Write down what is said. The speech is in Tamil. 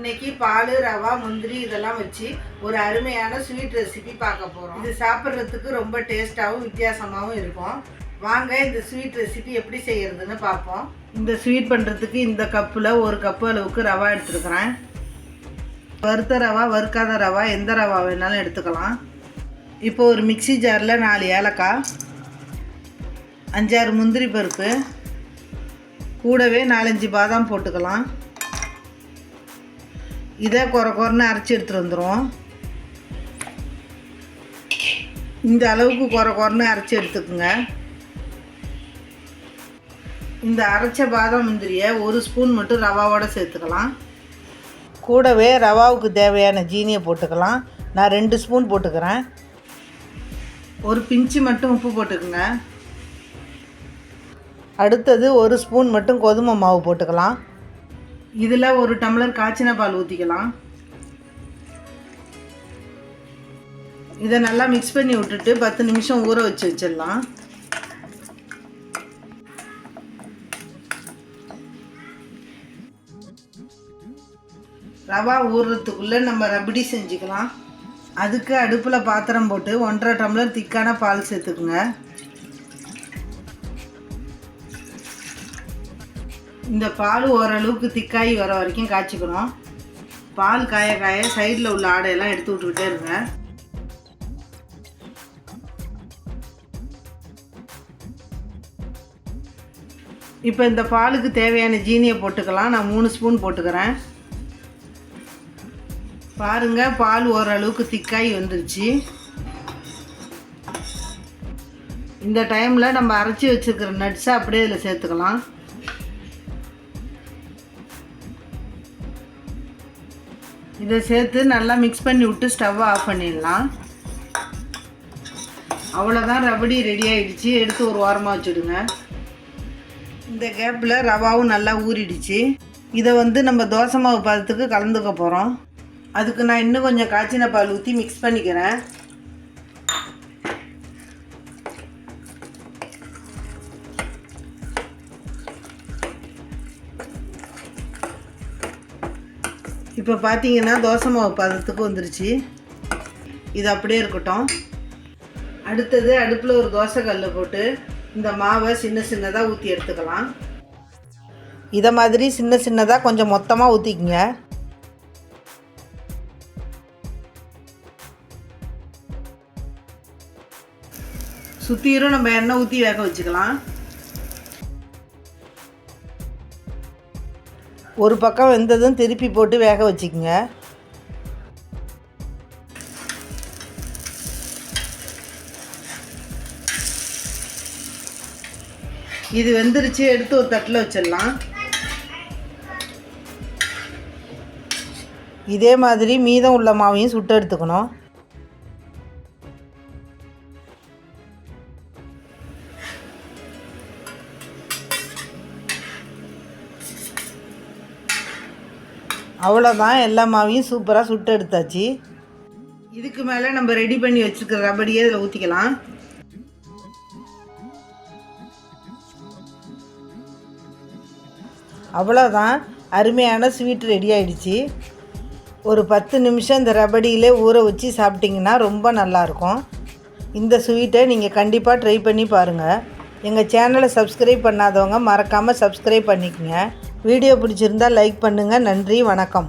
இன்னைக்கு பால் ரவா முந்திரி இதெல்லாம் வச்சு ஒரு அருமையான ஸ்வீட் ரெசிபி பார்க்க போகிறோம் இது சாப்பிட்றதுக்கு ரொம்ப டேஸ்ட்டாகவும் வித்தியாசமாகவும் இருக்கும். வாங்க இந்த ஸ்வீட் ரெசிபி எப்படி செய்கிறதுன்னு பார்ப்போம். இந்த ஸ்வீட் பண்ணுறதுக்கு இந்த கப்பில் ஒரு கப்பு அளவுக்கு ரவா எடுத்துருக்குறேன். வறுத்த ரவா வறுக்காத ரவா எந்த ரவா வேணாலும் எடுத்துக்கலாம். இப்போ ஒரு மிக்ஸி ஜாரில் நாலு ஏலக்காய் அஞ்சாறு முந்திரி பருப்பு கூடவே நாலஞ்சு பாதாம் போட்டுக்கலாம். இதை குறை குறைன்னு அரைச்சி எடுத்துகிட்டு வந்துடும் இந்த அளவுக்கு குறை குறைன்னு அரைச்சி எடுத்துக்கோங்க. இந்த அரைச்ச பாதாம் முந்திரியை ஒரு ஸ்பூன் மட்டும் ரவாவோட சேர்த்துக்கலாம். கூடவே ரவாவுக்கு தேவையான ஜீனியை போட்டுக்கலாம். நான் ரெண்டு ஸ்பூன் போட்டுக்கிறேன். ஒரு பிஞ்சு மட்டும் உப்பு போட்டுக்கோங்க. அடுத்தது ஒரு ஸ்பூன் மட்டும் கோதுமை மாவு போட்டுக்கலாம். இதில் ஒரு டம்ளர் காய்ச்சின பால் ஊற்றிக்கலாம் இதை நல்லா மிக்ஸ் பண்ணி விட்டுட்டு பத்து நிமிஷம் ஊற வச்சு வச்சிடலாம். ரவா ஊறுறதுக்குள்ளே நம்ம ரபடி செஞ்சுக்கலாம். அதுக்கு அடுப்பில் பாத்திரம் போட்டு ஒன்றரை டம்ளர் திக்கான பால் சேர்த்துக்குங்க. இந்த பால் ஓரளவுக்கு திக்காயி வர வரைக்கும் காய்ச்சிக்கணும். பால் காய காய சைடில் உள்ள ஆடையெல்லாம் எடுத்து விட்டுக்கிட்டே இருங்க. இப்போ இந்த பாலுக்கு தேவையான ஜீனியை போட்டுக்கலாம். நான் மூணு ஸ்பூன் போட்டுக்கிறேன். பாருங்க பால் ஓரளவுக்கு திக்காயி வந்துருச்சு. இந்த டைமில் நம்ம அரைச்சி வச்சுருக்கிற நட்ஸை அப்படியே இதில் சேர்த்துக்கலாம். இதை சேர்த்து நல்லா மிக்ஸ் பண்ணி விட்டு ஸ்டவ்வை ஆஃப் பண்ணிடலாம். அவ்வளோதான் ரபடி ரெடி ஆகிடுச்சு எடுத்து ஒரு வாரமாக வச்சுடுங்க. இந்த கேப்பில் ரவாவும் நல்லா ஊறிடுச்சு. இதை வந்து நம்ம தோசை மாவு பதத்துக்கு கலந்துக்க போகிறோம் அதுக்கு நான் இன்னும் கொஞ்சம் காய்ச்சின பால் ஊற்றி மிக்ஸ் பண்ணிக்கிறேன். இப்போ பார்த்தீங்கன்னா தோசை மாவு பதத்துக்கு வந்துருச்சு. இது அப்படியே இருக்கட்டும். அடுத்தது அடுப்பில் ஒரு தோசை கல் போட்டு இந்த மாவை சின்ன சின்னதாக ஊற்றி எடுத்துக்கலாம். இதை மாதிரி சின்ன சின்னதாக கொஞ்சம் மொத்தமாக ஊற்றிக்கிங்க சுற்றிரும் நம்ம எண்ணெய் ஊற்றி வேக வச்சுக்கலாம். ஒரு பக்கம் வெந்ததும் திருப்பி போட்டு வேக வச்சுக்கோங்க. இது வெந்துருச்சு எடுத்து ஒரு தட்டில் வச்சிடலாம். இதே மாதிரி மீதம் உள்ள மாவையும் சுட்டு எடுத்துக்கணும். அவ்வளோதான் எல்லா மாவையும் சூப்பராக சுட்டு எடுத்தாச்சு. இதுக்கு மேலே நம்ம ரெடி பண்ணி வச்சுருக்கிற ரபடியே இதில் ஊற்றிக்கலாம் அவ்வளோதான் அருமையான ஸ்வீட் ரெடி ஆயிடுச்சு. ஒரு பத்து நிமிஷம் இந்த ரபடியிலே ஊற வச்சு சாப்பிட்டிங்கன்னா ரொம்ப நல்லாயிருக்கும் இந்த ஸ்வீட்டை நீங்கள் கண்டிப்பாக ட்ரை பண்ணி பாருங்கள் எங்கள் சேனலை சப்ஸ்கிரைப் பண்ணாதவங்க மறக்காமல் சப்ஸ்கிரைப் பண்ணிக்கங்க. வீடியோ பிடிச்சிருந்தா லைக் பண்ணுங்கள் நன்றி வணக்கம்.